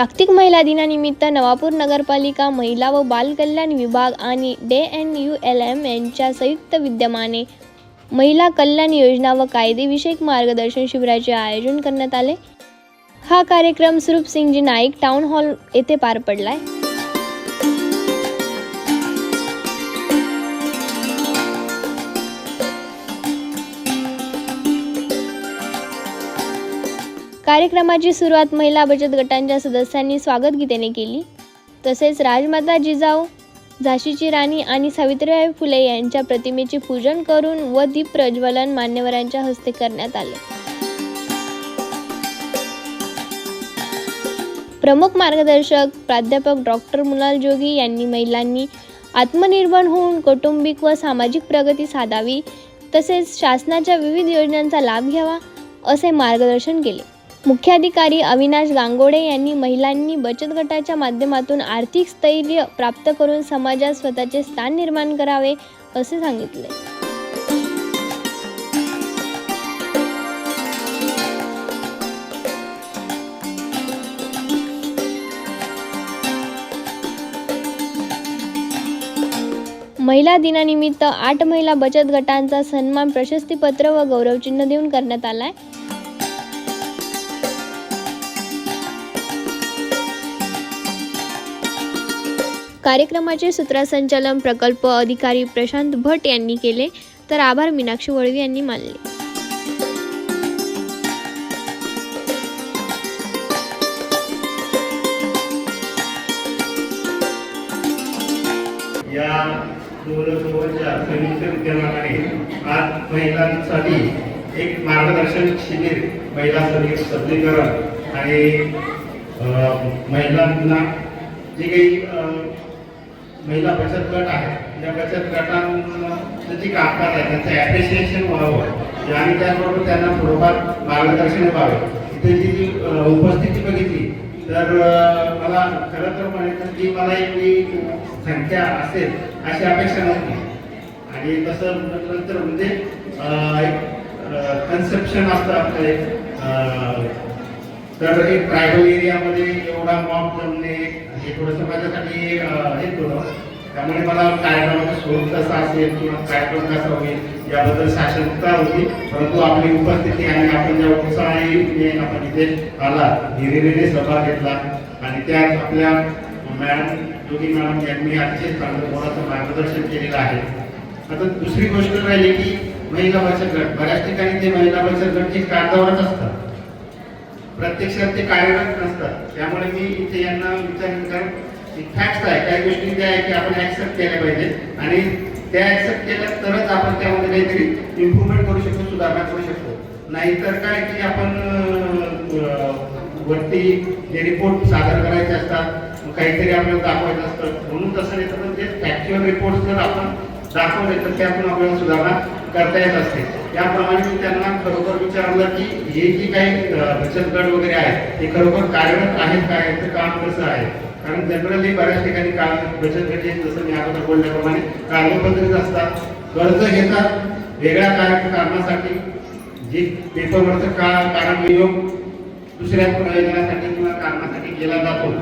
जागतिक महिला दिनानिमित्त नवापूर नगरपालिका महिला व बाल कल्याण विभाग आणि DAY N U L M यांच्या संयुक्त विद्यमाने महिला कल्याण योजना व कायदेविषयक मार्गदर्शन शिबिराचे आयोजन करण्यात आले. हा कार्यक्रम स्वरूप सिंगजी नाईक टाउन हॉल येथे पार पडलाय. कार्यक्रमाची सुरुवात महिला बचत गटांच्या सदस्यांनी स्वागत गीतेने केली. तसेच राजमाता जिजाऊ झाशीची राणी आणि सावित्रीबाई फुले यांच्या प्रतिमेचे पूजन करून व दीप प्रज्वलन मान्यवरांच्या हस्ते करण्यात आले. प्रमुख मार्गदर्शक प्राध्यापक डॉक्टर मुलाल जोगी यांनी महिलांनी आत्मनिर्भर होऊन कौटुंबिक व सामाजिक प्रगती साधावी तसेच शासनाच्या विविध योजनांचा लाभ घ्यावा असे मार्गदर्शन केले. मुख्याधिकारी अविनाश गांगोडे यांनी महिलांनी बचत गटाच्या माध्यमातून आर्थिक स्थैर्य प्राप्त करून समाजात स्वतःचे स्थान निर्माण करावे असे सांगितले. महिला दिनानिमित्त आठ महिला बचत गटांचा सन्मान प्रशस्तीपत्र व गौरवचिन्ह देऊन करण्यात आलाय. कार्यक्रमाचे सूत्रसंचालन प्रकल्प अधिकारी प्रशांत भट यांनी केले. तर आभार मीनाक्षी वळवी यांनी मानले. या दोनच्या संयुक्त विद्यमानाने आज महिलांसाठी एक मार्गदर्शन शिबिर महिला सबलीकरण आणि महिलांना जे काही म्हणजे महिला बचत गट आहे या बचत गटांचं जे कामकाज आहे त्यांचं ॲप्रिसिएशन व्हावं आणि त्याचबरोबर त्यांना थोडंफार मार्गदर्शन व्हावं इथे जी जी उपस्थिती बघितली तर मला खरं तर म्हणायचं की मला एवढी संख्या असेल अशी अपेक्षा नव्हती. आणि तसं म्हटलं तर म्हणजे एक कन्सेप्शन असतं आपलं एक तर एक ट्रायबल एरियामध्ये एवढा मॉब जमणे हे थोडंसं माझ्यासाठी हे होतं त्यामुळे मला कार्यक्रमाचं स्वरूप कसं असेल किंवा कार्यक्रम कसा होईल याबद्दल साक्षरता होती. परंतु आपली उपस्थिती आणि आपण ज्या उत्साहाने आपण इथे आला हिरिरीने सभा घेतला. आणि त्यात आपल्या मॅडम जोगी मॅडम यांनी अतिशय चांगलं मोलाचं मार्गदर्शन केलेलं आहे. आता दुसरी गोष्ट राहिली की महिला बचत गट. बऱ्याच ठिकाणी ते महिला बचत गट हे कागदावरच असतात. प्रत्यक्षात ते कार्यरत त्यामुळे मी इथे यांना विचार फॅक्ट आहे काही गोष्टी त्या आहे की आपण ऍक्सेप्ट केल्या पाहिजे आणि त्या ऍक्सेप्ट केल्या तरच आपण त्यामध्ये काहीतरी इम्प्रुव्हमेंट करू शकतो सुधारणा करू शकतो. नाहीतर काय की आपण वरती जे रिपोर्ट सादर करायचे असतात काहीतरी आपल्याला दाखवायचं असतं. म्हणून तसं नाही तर ते फॅक्च्युअल रिपोर्ट जर आपण दाखवले तर त्यातून आपल्याला सुधारणा करता येत असते. त्याप्रमाणे मी त्यांना खरोखर विचारलं की हे जी काही बचत गट वगैरे आहेत ते खरोखर कार्यरत आहेत काय याचं काम कसं आहे? कारण जनरली बऱ्याच ठिकाणी काम बचत गट हे जसं मी अगोदर बोलल्याप्रमाणे कागदपत्रेच असतात. कर्ज घेतात वेगळ्या कार्य कारणासाठी जे पेपरवरचं का कारण विनियोग दुसऱ्या प्रयोजनासाठी किंवा कारणासाठी केला जातो.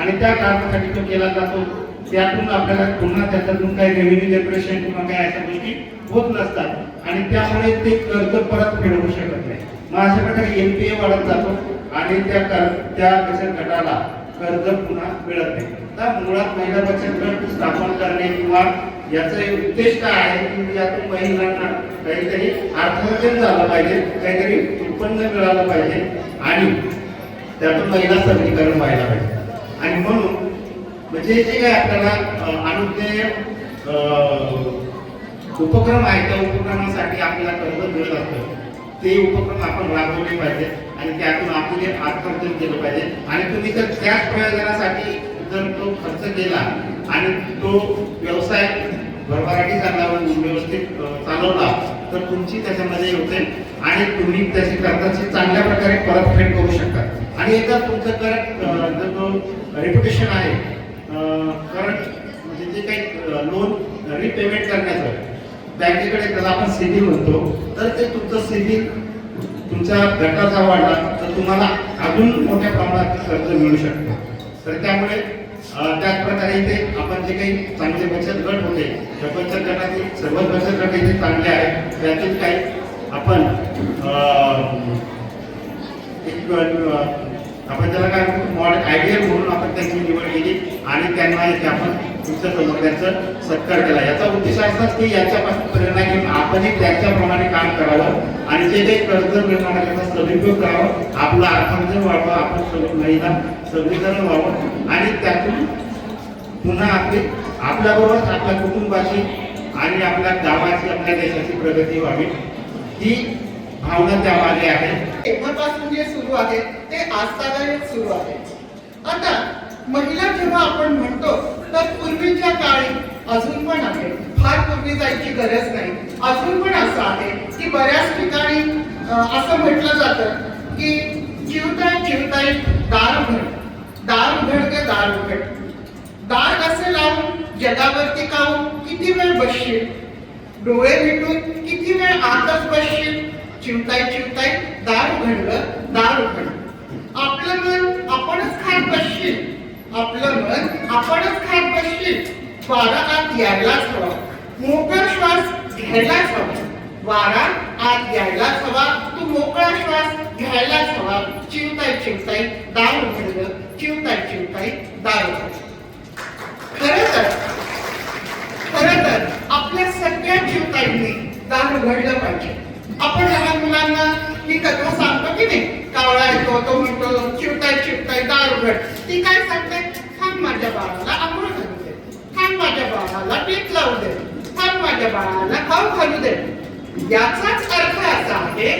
आणि त्या कारणासाठी तो केला जातो. त्यातून आपल्याला पुन्हा त्याच्यातून काही रेव्हेन्यू जनरेशन किंवा काही अशा गोष्टी होत नसतात. आणि त्यामुळे ते कर्ज परत फेडवू शकत नाही. मग अशा प्रकारे एनपीए वाढत जातो आणि त्या कर त्या बचत गटाला कर्ज पुन्हा मिळत नाही. तर मुळात महिला बचत गट स्थापन करणे किंवा याचा उद्देश काय आहे की यातून महिलांना काहीतरी अर्थार्जन झालं पाहिजे काहीतरी उत्पन्न मिळालं पाहिजे आणि त्यातून महिला सबलीकरण व्हायला पाहिजे. आणि म्हणून म्हणजे जे काय आपल्याला अं, अनुज्ञेय उपक्रम आहे त्या उपक्रमासाठी आपल्याला कर्ज मिळत असतं. ते उपक्रम आपण राबवले पाहिजे आणि त्यातून आपले आत्मर्जन केलं पाहिजे. आणि तुम्ही जर त्याच प्रयोजनासाठी जर तो खर्च केला आणि तो व्यवसाय भरभराटी चालल्यावर व्यवस्थित चालवला तर तुमची त्याच्यामध्ये होते आणि तुम्ही त्याची कर्जाची चांगल्या प्रकारे परतफेड करू शकता. आणि एकदा तुमचं कर जर तो रेप्युटेशन आहे करंट म्हणजे जे काही लोन रिपेमेंट करण्याचं बँकेकडे त्याला आपण सिबिल म्हणतो. तर ते तुमचं सिबिल तुमचा गटाचा वाढला तर तुम्हाला अजून मोठ्या प्रमाणात कर्ज मिळू शकतं. तर त्यामुळे त्याच त्याचप्रकारे इथे आपण जे काही चांगले बचत गट होते त्या बचत गटातील सर्व बचत गट इथे चांगले आहेत. त्यातील काही आपण एक आपण त्याला काय मॉड आयडियल म्हणून आपण त्यांची निवड केली आणि त्यांना इथे आपण तुमच्या त्यांचा सत्कार केला. याचा उद्देश असाच की याच्यापासून प्रेरणा घेऊन आपणही त्यांच्याप्रमाणे काम करावं आणि जे काही कर्ज मिळणार त्याचा सदुपयोग करावा. आपला अर्थार्जन वाढवा आपण सगळी महिला सबलीकरण व्हावं. आणि त्यातून पुन्हा आपली आपल्याबरोबर आपल्या कुटुंबाची आणि आपल्या गावाची आपल्या देशाची प्रगती व्हावी. ही भावना त्यामागे आहे. तेव्हापासून जे सुरू आहे ते आजतागायत सुरू आहे. आता महिला जेव्हा आपण म्हणतो तर पूर्वीच्या काळी अजून पण आहे. फार पूर्वी जायची गरज नाही. अजून पण असं आहे की बऱ्याच ठिकाणी असं म्हटलं जातं की चिवताय चिवताय दार उघड दार उघड ते दार उघड दार कसे लावून जगावरती काहून किती वेळ बसशील? डोळे मिटून किती वेळ आतच बसशील? चिवताय चिवताय दार उघडलं दार उघडलं. आपलं मन आपणच खात बसशील. आपलं मन आपणच खात बसशील. वारा आत यायलाच हवा. मोकळा श्वास घ्यायलाच हवा. वारा आत यायलाच हवा. तू मोकळा श्वास घ्यायलाच हवा. चिवताय चिवताय दार उघडलं. चिवताय चिवताय दार उघडलं. खर तर खर तर आपल्या सगळ्या जीवताईंनी दार उघडलं पाहिजे आपण लहान मुलांना ही कथा सांगतो की नाही कावळा येतो तो म्हणतो चिवताय चिवताय दार उघड ती काय सांगते थांब माझ्या बाळाला आंघोळ घालू दे थांब माझ्या बाळाला टीप लावू दे थांब माझ्या बाळाला खाऊ घालू दे याचाच अर्थ असा आहे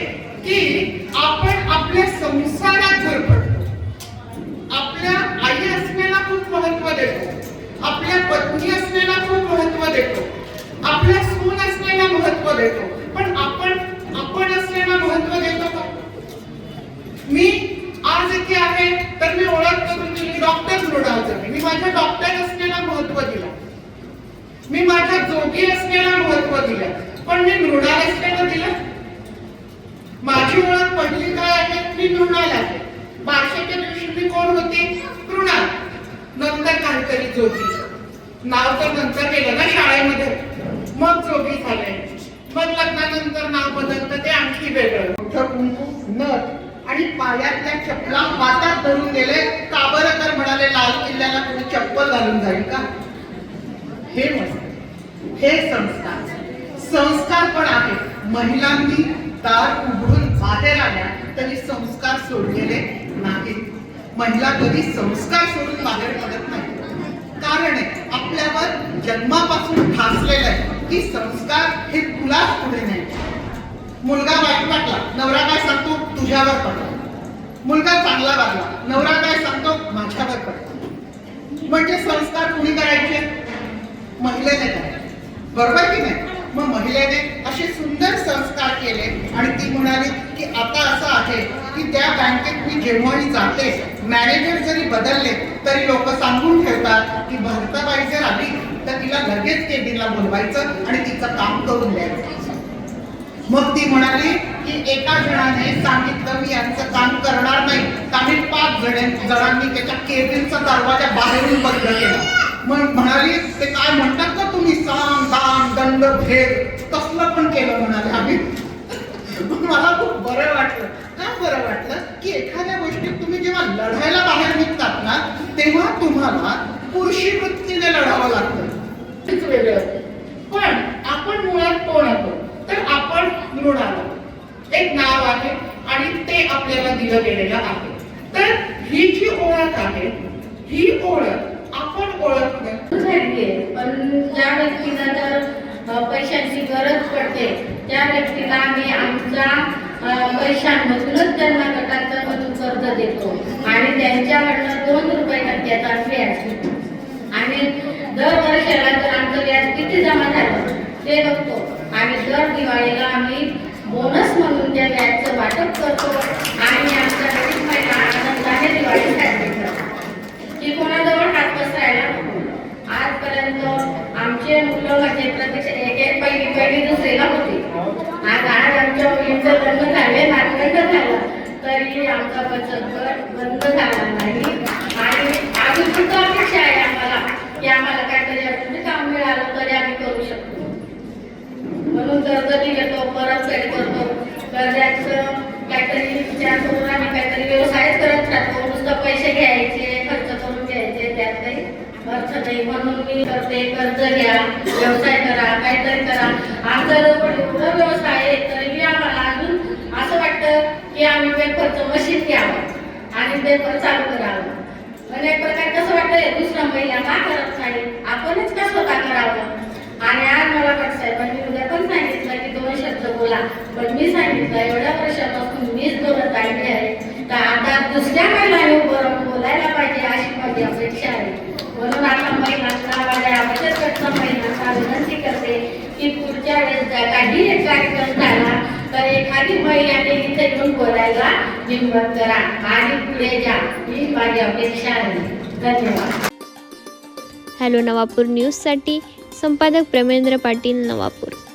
की आपण आपल्या संसारात भर पडतो आपल्या आई असण्याला खूप महत्त्व देतो आपल्या पत्नी असण्याला खूप महत्त्व देतो आपल्या सून असण्याला महत्त्व देतो पण आपण आपण असण्याला महत्त्व देतो का मी आज इथे आहे तर मी ओळख करून दिली डॉक्टर मृणाल मी माझ्या डॉक्टर असण्याला महत्त्व दिलं मी माझ्या जोगी असण्याला महत्त्व दिलं पण मी मृणाल असण्याला दिलं माझी ओळख पहिली काय आहे मी मृणाल आहे बारशाच्या दिवशी मी कोण होते मृणाल नंतर काहीतरी जोगी नाव तर नंतर केलं ना शाळेमध्ये मग झाले मग लग्नानंतर नाव बदलतं ते आणखी वेगळं. मोठं कुंकू नथ आणि पायातल्या चपला वातात धरून गेले का बरं तर म्हणाले लाल किल्ल्याला कोणी चप्पल घालून जाईल का? हे हे संस्कार. संस्कार पण आहे. महिलांनी दार उघडून बाहेर आल्या तरी संस्कार सोडलेले नाहीत. महिला कधी संस्कार सोडून बाहेर पडत नाही कारण आपल्यावर जन्मापासून ठासलेलं आहे. की संस्कार हे तुलाच पुढे न्यायचे. मुलगा वाईट वाटला नवरा काय सांगतो? तुझ्यावर पडला. मुलगा चांगला वागला नवरा काय सांगतो? माझ्यावर पडला. म्हणजे संस्कार कुणी करायचे? महिलेने करायचे. बरोबर की नाही? मग महिलेने असे सुंदर संस्कार केले आणि ती म्हणाली की आता असं आहे की त्या बँकेत मी जेव्हाही जाते मॅनेजर जरी बदलले तरी लोक सांगून ठेवतात की भारताबाई जर आली तर तिला लगेच केबिनला बोलवायचं आणि तिचं काम करून द्यायचं. मग ती म्हणाली की एका जणाने सांगितलं मी यांचं काम करणार नाही. काही आम्ही पाच जण जणांनी त्याच्या केबिनचा दरवाजा बाहेरून बंद केला. मग म्हणाली ते काय म्हणतात का तुम्ही? साम दाम दंड भेद. तसलं पण केलं म्हणाले आम्ही. मला खूप बरं वाटलं. का बरं वाटलं? की एखाद्या गोष्टीत तुम्ही जेव्हा लढायला बाहेर निघतात ना तेव्हा तुम्हाला पुरुषी वृत्तीने लढावं लागतं. हेच वेगळं पण आपण मुळात कोण आहोत? तर आपण मृणाल एक नाव आहे आणि ते आपल्याला दिलं गेलेलं आहे. तर ही जी ओळख आहे ही ओळख आपण ओळख पण ज्या व्यक्तीला जर पैशांची गरज पडते त्या व्यक्तीला आम्ही आमच्या पैशांमधूनच त्यांना गटाचं मधून कर्ज देतो. आणि त्यांच्याकडनं दोन रुपये टक्क्याचा व्याज आणि दर वर्षाला किती जमा झालं ते बघतो. आणि दर दिवाळीला आम्ही बोनस म्हणून त्या व्याजचं वाटप करतो आणि आमच्या गरीब महिला आनंदाने दिवाळी साजरी करतो. की कोणाजवळ हात पसरायला नको. आजपर्यंत आमचे मुलं म्हणजे प्रत्यक्ष एक एक पहिली पहिली दुसरीला होती. आज आज आमच्या मुलींचं मुलीचं लग्न झाले नातवंड झालं. तरी आमचा बचत गट बंद झाला नाही. आणि अजून सुद्धा अपेक्षा आहे आम्हाला की आम्हाला काहीतरी अजून काम मिळालं तरी आम्ही करू शकतो म्हणून कर्ज घेतो परतफेड करतो कर्जाचं काहीतरी विचार करून आम्ही काहीतरी व्यवसायच करत राहतो नुसतं पैसे घ्यायचे खर्च करून घ्यायचे त्यात काही खर्च नाही. म्हणून मी करते कर्ज घ्या व्यवसाय करा काहीतरी करा. आमचा जवळ एवढं व्यवसाय आहे तरी आम्हाला अजून असं वाटतं की आम्ही पेपरचं मशीन घ्यावं आणि पेपर चालू करावं. पण एक प्रकार कसं वाटतं दुसरा महिला का करत नाही? आपणच का स्वतः करावं? आणि आज मला साहेबांनी उद्या पण सांगितलं की दोन शब्द बोला. पण मी सांगितलं एवढ्या वर्षापासून मीच दोन आहे तर आता दुसऱ्या महिलांनी उभं बोलायला पाहिजे अशी माझी अपेक्षा आहे. म्हणून आता महिलांना माझ्या बचत गटच्या महिलांना विनंती करते की पुढच्या वेळेस जर काही एक कार्यक्रम झाला तर एखादी महिलाने इथे येऊन बोलायला हिंमत करा आणि पुढे जा. ही माझी अपेक्षा आहे. धन्यवाद. हॅलो नवापूर न्यूजसाठी संपादक प्रेमेंद्र पाटील नवापूर.